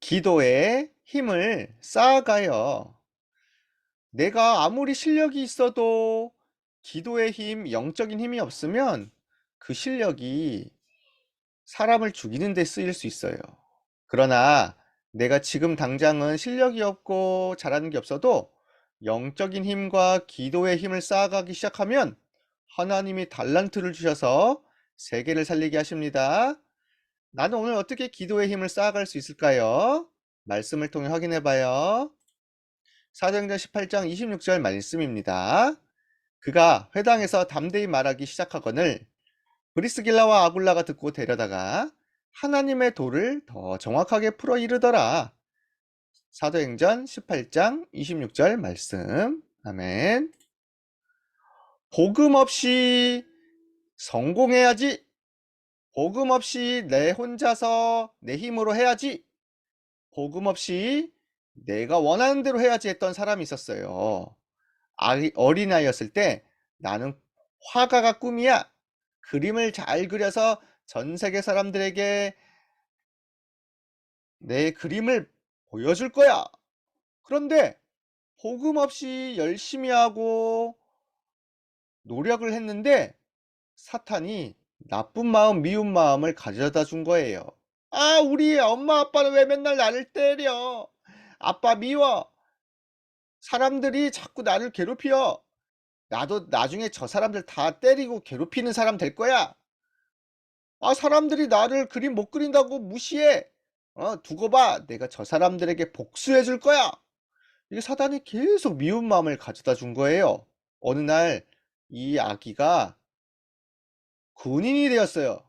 기도에 힘을 쌓아가요. 내가 아무리 실력이 있어도 기도의 힘, 영적인 힘이 없으면 그 실력이 사람을 죽이는 데 쓰일 수 있어요. 그러나 내가 지금 당장은 실력이 없고 잘하는 게 없어도 영적인 힘과 기도의 힘을 쌓아가기 시작하면 하나님이 달란트를 주셔서 세계를 살리게 하십니다. 나는 오늘 어떻게 기도의 힘을 쌓아갈 수 있을까요? 말씀을 통해 확인해 봐요. 사도행전 18장 26절 말씀입니다. 그가 회당에서 담대히 말하기 시작하거늘 브리스길라와 아굴라가 듣고 데려다가 하나님의 도를 더 정확하게 풀어 이르더라. 사도행전 18장 26절 말씀. 아멘. 복음 없이 성공해야지. 복음 없이 내 혼자서 내 힘으로 해야지. 복음 없이 내가 원하는 대로 해야지 했던 사람이 있었어요. 아이, 어린아이였을 때 나는 화가가 꿈이야. 그림을 잘 그려서 전 세계 사람들에게 내 그림을 보여줄 거야. 그런데 복음 없이 열심히 하고 노력을 했는데 사탄이 나쁜 마음, 미운 마음을 가져다 준 거예요. 아, 우리 엄마 아빠는 왜 맨날 나를 때려? 아빠 미워. 사람들이 자꾸 나를 괴롭혀. 나도 나중에 저 사람들 다 때리고 괴롭히는 사람 될 거야. 아, 사람들이 나를 그림 못 그린다고 무시해. 어, 두고 봐. 내가 저 사람들에게 복수해 줄 거야. 이게 사단이 계속 미운 마음을 가져다 준 거예요. 어느 날 이 아기가 군인이 되었어요.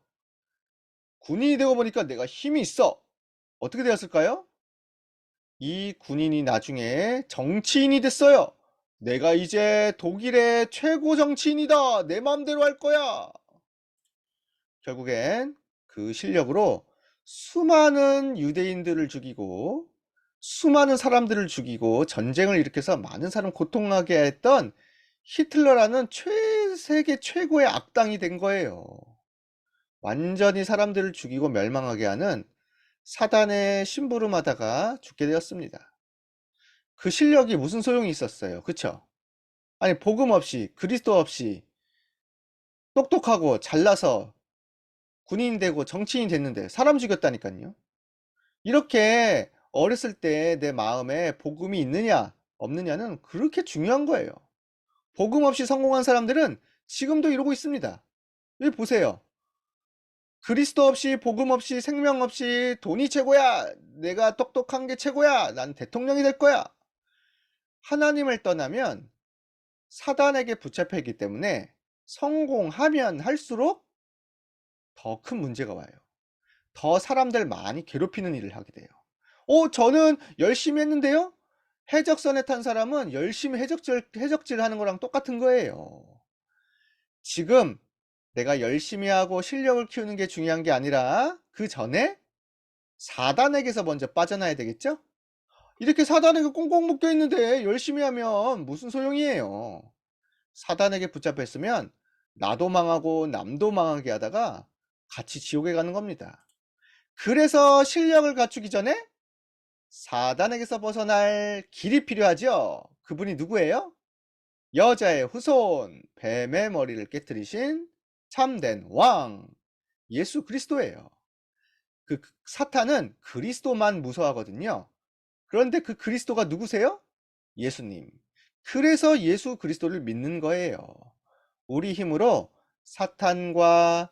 군인이 되고 보니까 내가 힘이 있어. 어떻게 되었을까요? 이 군인이 나중에 정치인이 됐어요. 내가 이제 독일의 최고 정치인이다. 내 마음대로 할 거야. 결국엔 그 실력으로 수많은 유대인들을 죽이고 수많은 사람들을 죽이고 전쟁을 일으켜서 많은 사람 고통하게 했던 히틀러라는 최, 세계 최고의 악당이 된 거예요. 완전히 사람들을 죽이고 멸망하게 하는 사단의 심부름하다가 죽게 되었습니다. 그 실력이 무슨 소용이 있었어요. 그쵸? 아니, 복음 없이, 그리스도 없이, 똑똑하고 잘나서 군인 되고 정치인이 됐는데 사람 죽였다니까요. 이렇게 어렸을 때 내 마음에 복음이 있느냐, 없느냐는 그렇게 중요한 거예요. 복음 없이 성공한 사람들은 지금도 이러고 있습니다. 여기 보세요. 그리스도 없이 복음 없이 생명 없이 돈이 최고야. 내가 똑똑한 게 최고야. 난 대통령이 될 거야. 하나님을 떠나면 사단에게 붙잡혀 있기 때문에 성공하면 할수록 더 큰 문제가 와요. 더 사람들 많이 괴롭히는 일을 하게 돼요. 어, 저는 열심히 했는데요? 해적선에 탄 사람은 열심히 해적질, 해적질 하는 거랑 똑같은 거예요. 지금 내가 열심히 하고 실력을 키우는 게 중요한 게 아니라 그 전에 사단에게서 먼저 빠져나야 되겠죠? 이렇게 사단에게 꽁꽁 묶여 있는데 열심히 하면 무슨 소용이에요? 사단에게 붙잡혀 있으면 나도 망하고 남도 망하게 하다가 같이 지옥에 가는 겁니다. 그래서 실력을 갖추기 전에 사단에게서 벗어날 길이 필요하죠. 그분이 누구예요? 여자의 후손, 뱀의 머리를 깨뜨리신 참된 왕, 예수 그리스도예요. 그 사탄은 그리스도만 무서워하거든요. 그런데 그 그리스도가 누구세요? 예수님. 그래서 예수 그리스도를 믿는 거예요. 우리 힘으로 사탄과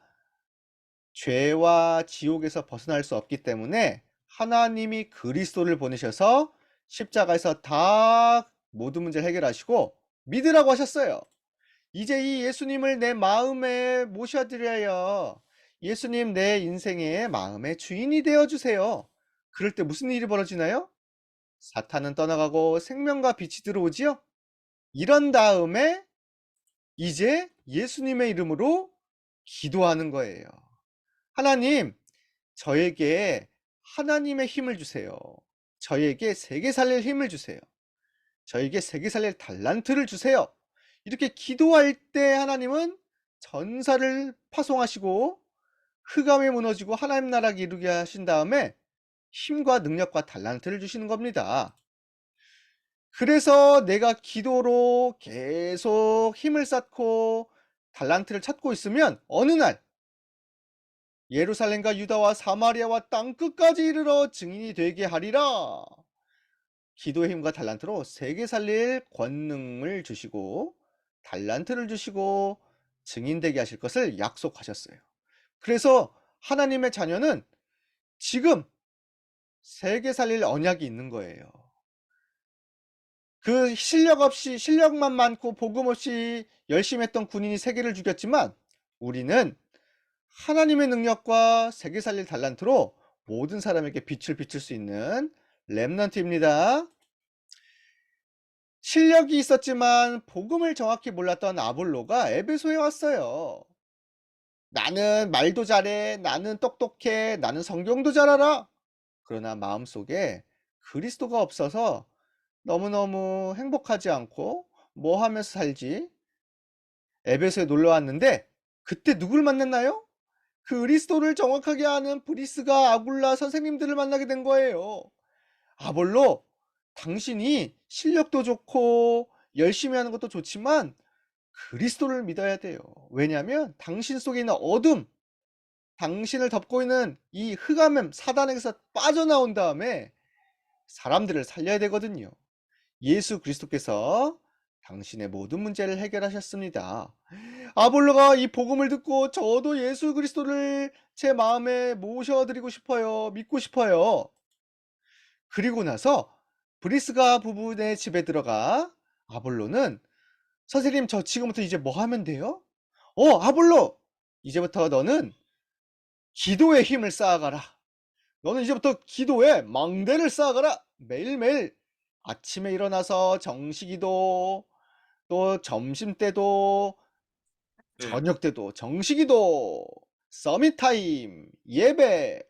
죄와 지옥에서 벗어날 수 없기 때문에 하나님이 그리스도를 보내셔서 십자가에서 다 모든 문제를 해결하시고 믿으라고 하셨어요. 이제 이 예수님을 내 마음에 모셔드려요. 예수님 내 인생의 마음의 주인이 되어 주세요. 그럴 때 무슨 일이 벌어지나요? 사탄은 떠나가고 생명과 빛이 들어오지요? 이런 다음에 이제 예수님의 이름으로 기도하는 거예요. 하나님, 저에게 하나님의 힘을 주세요. 저에게 세계 살릴 힘을 주세요. 저에게 세계 살릴 달란트를 주세요. 이렇게 기도할 때 하나님은 전사를 파송하시고 흑암에 무너지고 하나님 나라를 이루게 하신 다음에 힘과 능력과 달란트를 주시는 겁니다. 그래서 내가 기도로 계속 힘을 쌓고 달란트를 찾고 있으면 어느 날 예루살렘과 유다와 사마리아와 땅 끝까지 이르러 증인이 되게 하리라. 기도의 힘과 달란트로 세계 살릴 권능을 주시고 달란트를 주시고 증인되게 하실 것을 약속하셨어요. 그래서 하나님의 자녀는 지금 세계 살릴 언약이 있는 거예요. 그 실력 없이 실력만 많고 복음 없이 열심히 했던 군인이 세계를 죽였지만 우리는 하나님의 능력과 세계 살릴 달란트로 모든 사람에게 빛을 비출 수 있는 렘넌트입니다. 실력이 있었지만 복음을 정확히 몰랐던 아볼로가 에베소에 왔어요. 나는 말도 잘해, 나는 똑똑해, 나는 성경도 잘 알아. 그러나 마음속에 그리스도가 없어서 너무너무 행복하지 않고 뭐 하면서 살지? 에베소에 놀러 왔는데 그때 누굴 만났나요? 그 그리스도를 정확하게 아는 브리스가 아굴라 선생님들을 만나게 된 거예요. 아볼로, 당신이 실력도 좋고 열심히 하는 것도 좋지만 그리스도를 믿어야 돼요. 왜냐하면 당신 속에 있는 어둠, 당신을 덮고 있는 이 흑암의 사단에게서 빠져나온 다음에 사람들을 살려야 되거든요. 예수 그리스도께서 당신의 모든 문제를 해결하셨습니다. 아볼로가 이 복음을 듣고 저도 예수 그리스도를 제 마음에 모셔드리고 싶어요. 믿고 싶어요. 그리고 나서 브리스가 부부의 집에 들어가 아볼로는 선생님 저 지금부터 이제 뭐 하면 돼요? 어 아볼로 이제부터 너는 기도의 힘을 쌓아가라. 너는 이제부터 기도에 망대를 쌓아가라. 매일매일 아침에 일어나서 정식기도 또 점심 때도 네. 저녁 때도 정식기도 서밋 타임 예배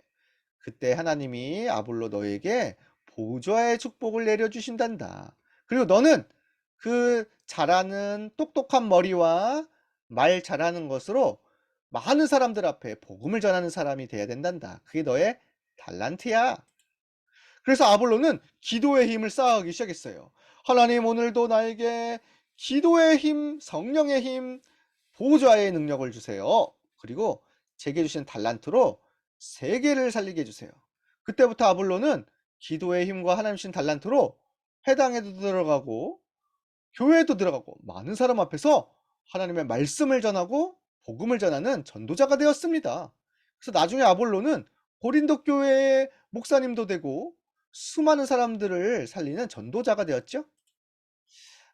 그때 하나님이 아볼로 너에게 보좌의 축복을 내려주신단다. 그리고 너는 그 잘하는 똑똑한 머리와 말 잘하는 것으로 많은 사람들 앞에 복음을 전하는 사람이 돼야 된단다. 그게 너의 달란트야. 그래서 아볼로는 기도의 힘을 쌓아가기 시작했어요. 하나님 오늘도 나에게 기도의 힘, 성령의 힘, 보좌의 능력을 주세요. 그리고 제게 주신 달란트로 세계를 살리게 해주세요. 그때부터 아볼로는 기도의 힘과 하나님 주신 달란트로 회당에도 들어가고 교회에도 들어가고 많은 사람 앞에서 하나님의 말씀을 전하고 복음을 전하는 전도자가 되었습니다. 그래서 나중에 아볼로는 고린도 교회의 목사님도 되고 수많은 사람들을 살리는 전도자가 되었죠.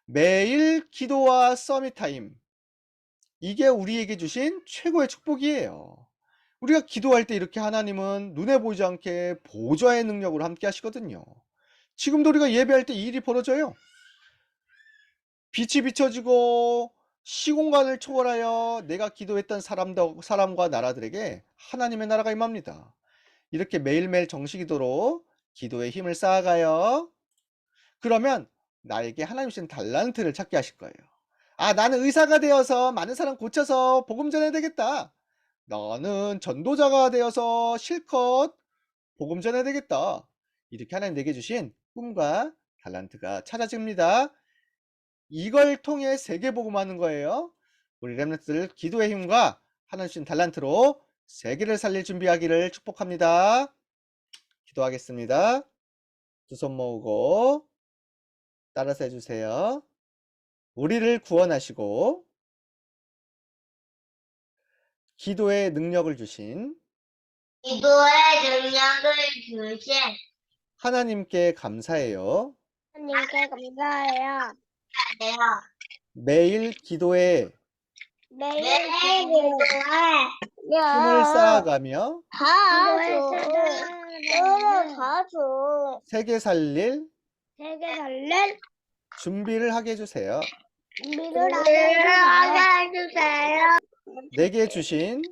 매일 기도와 서밋타임. 이게 우리에게 주신 최고의 축복이에요. 우리가 기도할 때 이렇게 하나님은 눈에 보이지 않게 보좌의 능력으로 함께 하시거든요. 지금도 우리가 예배할 때 이 일이 벌어져요. 빛이 비춰지고 시공간을 초월하여 내가 기도했던 사람과 나라들에게 하나님의 나라가 임합니다. 이렇게 매일매일 정식기도로 기도의 힘을 쌓아가요. 그러면 나에게 하나님 주신 달란트를 찾게 하실 거예요. 아, 나는 의사가 되어서 많은 사람 고쳐서 복음 전해야 되겠다. 나는 전도자가 되어서 실컷 복음 전해야 되겠다. 이렇게 하나님 내게 주신 꿈과 달란트가 찾아집니다. 이걸 통해 세계 복음하는 거예요. 우리 렘넌트들 기도의 힘과 하나님 주신 달란트로 세계를 살릴 준비하기를 축복합니다. 기도하겠습니다. 두 손 모으고 따라서 해주세요. 우리를 구원하시고 기도의 능력을 주신 기도의 능력을 주신 하나님께 감사해요. 하나님께 감사해요. 매일 기도에 매일 기도에 힘을 쌓아가며 자주 세계 살릴 세계 살릴 준비를 하게 해주세요. 준비를 하게 해주세요. 내게 주신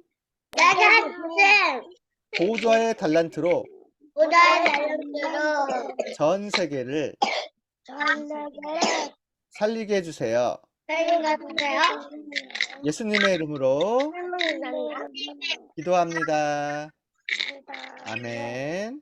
내게 주신 보좌의 달란트로 보좌의 달란트로 전 세계를 전 세계를 살리게 해주세요. 살게 주세요. 예수님의 이름으로. 기도합니다. 아멘.